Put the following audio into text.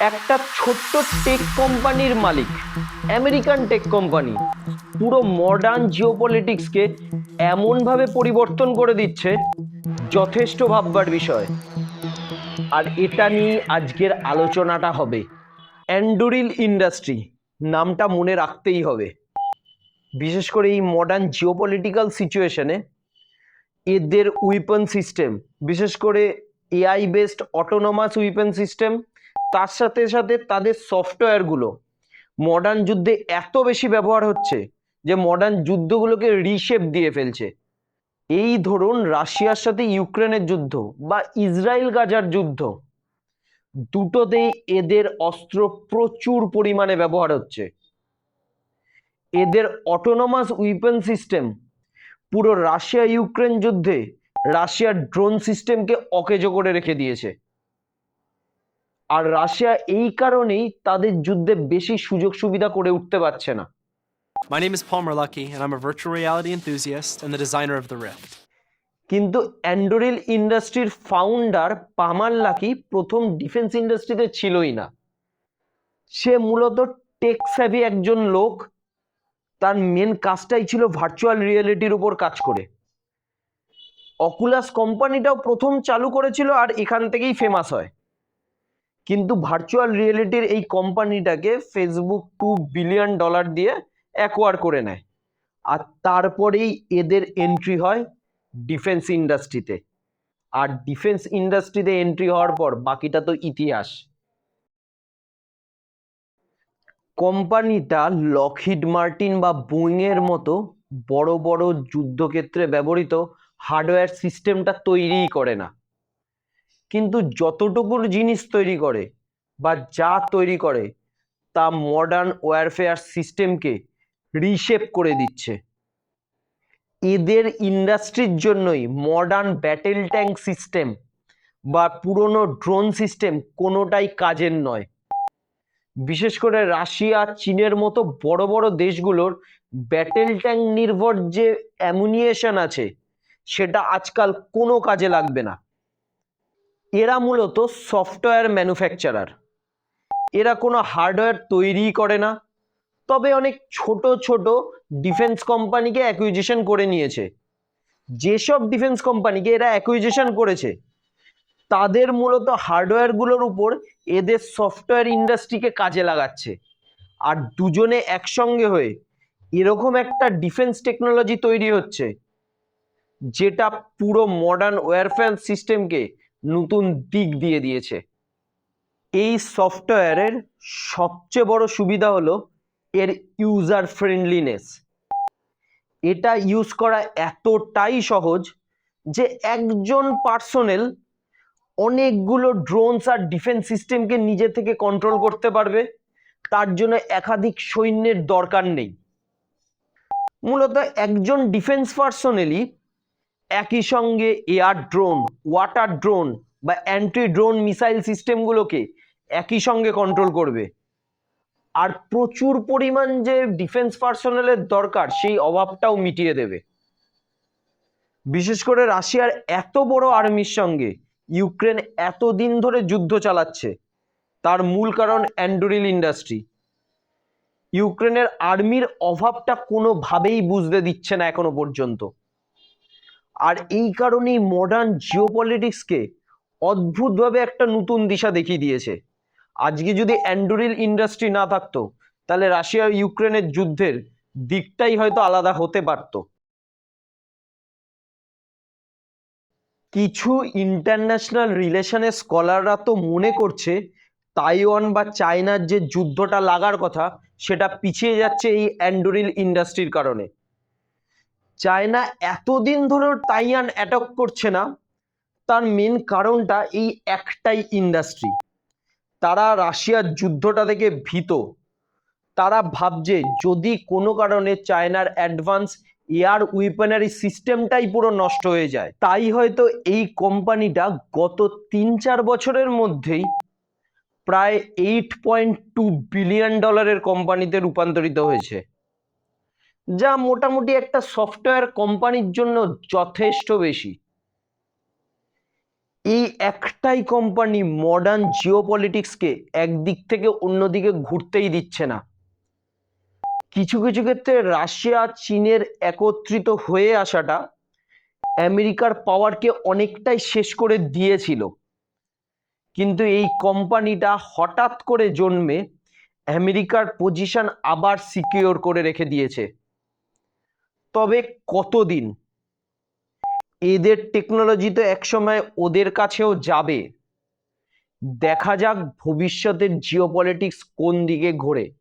একটা ছোট্ট টেক কোম্পানির মালিক আমেরিকান টেক কোম্পানি পুরো মডার্ন জিওপলিটিক্সকে এমনভাবে পরিবর্তন করে দিচ্ছে, যথেষ্ট ভাববার বিষয়। আর এটা নিয়ে আজকের আলোচনাটা হবে। অ্যান্ডুরিল ইন্ডাস্ট্রি নামটা মনে রাখতেই হবে। বিশেষ করে এই মডার্ন জিওপলিটিক্যাল সিচুয়েশনে এদের উইপন সিস্টেম বিশেষ করে AI based autonomous weapon system তার সাথে সাথে তাদের সফটওয়্যারগুলো মডার্ন যুদ্ধে এত বেশি ব্যবহার হচ্ছে যে মডার্ন যুদ্ধগুলোকে রিশেপ দিয়ে ফেলছে। এই ধরুন রাশিয়ার সাথে ইউক্রেনের যুদ্ধ বা ইসরায়েল গাজার যুদ্ধ। দুটোতেই এদের অস্ত্র প্রচুর পরিমাণে ব্যবহার হচ্ছে। এদের অটোনোমাস উইপন সিস্টেম পুরো রাশিয়া ইউক্রেন যুদ্ধে রাশিয়ার ড্রোন সিস্টেমকে অকেজো করে রেখে দিয়েছে। আর রাশিয়া এই কারণেই তাদের যুদ্ধে বেশি সুযোগ সুবিধা করে উঠতে পারছে না। My name is Paul Merlucky, and I'm a virtual reality enthusiast and the designer of the Rift. কিন্তু অ্যান্ডোরিল ইন্ডাস্ট্রির ফাউন্ডার পামার লাকি প্রথম ডিফেন্স ইন্ডাস্ট্রিতে ছিলই না। সে মূলত টেক স্যাভি একজন লোক তার মেন কাজটাই ছিল ভার্চুয়াল রিয়েলিটির উপর কাজ করে। অকুলাস কোম্পানিটাও প্রথম চালু করেছিল আর এখান থেকেই ফেমাস হয়। কিন্তু ভার্চুয়াল রিয়েলিটির এই কোম্পানিটাকে ফেসবুক টু বিলিয়ন ডলার দিয়ে অ্যাকোয়ার করে নেয়। আর তারপরেই এদের এন্ট্রি হয় ডিফেন্স ইন্ডাস্ট্রিতে আর ডিফেন্স ইন্ডাস্ট্রিতে এন্ট্রি হওয়ার পর বাকিটা তো ইতিহাস। কোম্পানিটা লকহিড মার্টিন বা বুইং এর মতো বড় বড় যুদ্ধক্ষেত্রে ব্যবহৃত হার্ডওয়্যার সিস্টেমটা তৈরিই করে না। কিন্তু যতটুকুর জিনিস তৈরি করে বা যা তৈরি করে, তা মডার্ন ওয়ারফেয়ার সিস্টেমকে রিশেপ করে দিচ্ছে। এদের ইন্ডাস্ট্রির জন্যই মডার্ন ব্যাটেল ট্যাঙ্ক সিস্টেম বা পুরনো ড্রোন সিস্টেম কোনোটাই কাজের নয়। বিশেষ করে রাশিয়া, চীনের মতো বড় বড় দেশগুলোর ব্যাটেল ট্যাঙ্ক নির্ভর যে অ্যামুনিয়েশন আছে, সেটা আজকাল কোনো কাজে লাগবে না। এরা মূলত সফটওয়্যার ম্যানুফ্যাকচারার। এরা কোনো হার্ডওয়্যার তৈরিই করে না, তবে অনেক ছোট ছোট ডিফেন্স কোম্পানিকে অ্যাকুইজিশন করে নিয়েছে। যেসব ডিফেন্স কোম্পানিকে এরা অ্যাকুইজিশন করেছে, তাদের মূলত হার্ডওয়্যারগুলোর উপর এদের সফটওয়্যার ইন্ডাস্ট্রিকে কাজে লাগাচ্ছে। আর দুজনে একসঙ্গে হয়ে এরকম একটা ডিফেন্স টেকনোলজি তৈরি হচ্ছে, যেটা পুরো মডার্ন ওয়ারফেয়ার সিস্টেমকে নতুন দিক দিয়ে দিয়েছে। এই সফটওয়্যারের সবচেয়ে বড় সুবিধা হলো এর ইউজার ফ্রেন্ডলিনেস এটা ইউজ করা এতটাই সহজ যে একজন পার্সোনেল অনেকগুলো ড্রোনস আর ডিফেন্স সিস্টেমকে নিজে থেকে কন্ট্রোল করতে পারবে, তার জন্য একাধিক সৈন্যের দরকার নেই। মূলত একজন ডিফেন্স পার্সোনেলই একই সঙ্গে এয়ার ড্রোন, ওয়াটার ড্রোন বা অ্যান্টি ড্রোন মিসাইল সিস্টেমগুলোকে একই সঙ্গে কন্ট্রোল করবে। আর প্রচুর পরিমাণ যে ডিফেন্স পার্সোনালের দরকার, সেই অভাবটাও মিটিয়ে দেবে। বিশেষ করে রাশিয়ার এত বড় আর্মির সঙ্গে ইউক্রেন এতদিন ধরে যুদ্ধ চালাচ্ছে, তার মূল কারণ অ্যান্ডোরিল ইন্ডাস্ট্রি ইউক্রেনের আর্মির অভাবটা কোনোভাবেই বুঝতে দিচ্ছে না এখনও পর্যন্ত। আর এই কারণেই মডার্ন জিওপলিটিক্সকে অদ্ভুতভাবে একটা নতুন দিশা দেখিয়ে দিয়েছে। আজকে যদি অ্যান্ডোরিল ইন্ডাস্ট্রি না থাকতো, তাহলে রাশিয়া ইউক্রেনের যুদ্ধের দিকটাই হয়তো আলাদা হতে পারত। কিছু ইন্টারন্যাশনাল রিলেশনের স্কলাররা তো মনে করছে তাইওয়ান বা চায়নার যে যুদ্ধটা লাগার কথা, সেটা পিছিয়ে যাচ্ছে এই অ্যান্ডোরিল ইন্ডাস্ট্রির কারণে। চায়না এতদিন ধরে তাইওয়ান অ্যাটক করছে না। তার মেন কারণটা এই একটাই ইন্ডাস্ট্রি তারা রাশিয়ার যুদ্ধটা থেকে ভীত। তারা ভাবছে, যদি কোনো কারণে চায়নার অ্যাডভান্স এয়ার উইপেনারি সিস্টেমটাই পুরো নষ্ট হয়ে যায়, তাই হয়তো এই কোম্পানিটা গত তিন চার বছরের মধ্যেই প্রায় এইট পয়েন্ট টু বিলিয়ন ডলারের কোম্পানিতে রূপান্তরিত হয়েছে। যা মোটামুটি একটা সফটওয়্যার কোম্পানির জন্য যথেষ্ট বেশি। এই একটাই কোম্পানি মডার্ন জিওপলিটিক্সকে একদিক থেকে অন্যদিকে ঘুরতেই দিচ্ছে না। কিছু কিছু ক্ষেত্রে রাশিয়া, চীনের একত্রিত হয়ে আসাটা আমেরিকার পাওয়ারকে অনেকটাই শেষ করে দিয়েছিল। কিন্তু এই কোম্পানিটা হঠাৎ করে জন্মে আমেরিকার পজিশন আবার সিকিওর করে রেখে দিয়েছে। তবে কতদিন? এদের টেকনোলজি তো একসময় ওদের কাছেও যাবে। দেখা যাক ভবিষ্যতের জিওপলিটিক্স কোন দিকে ঘোরে।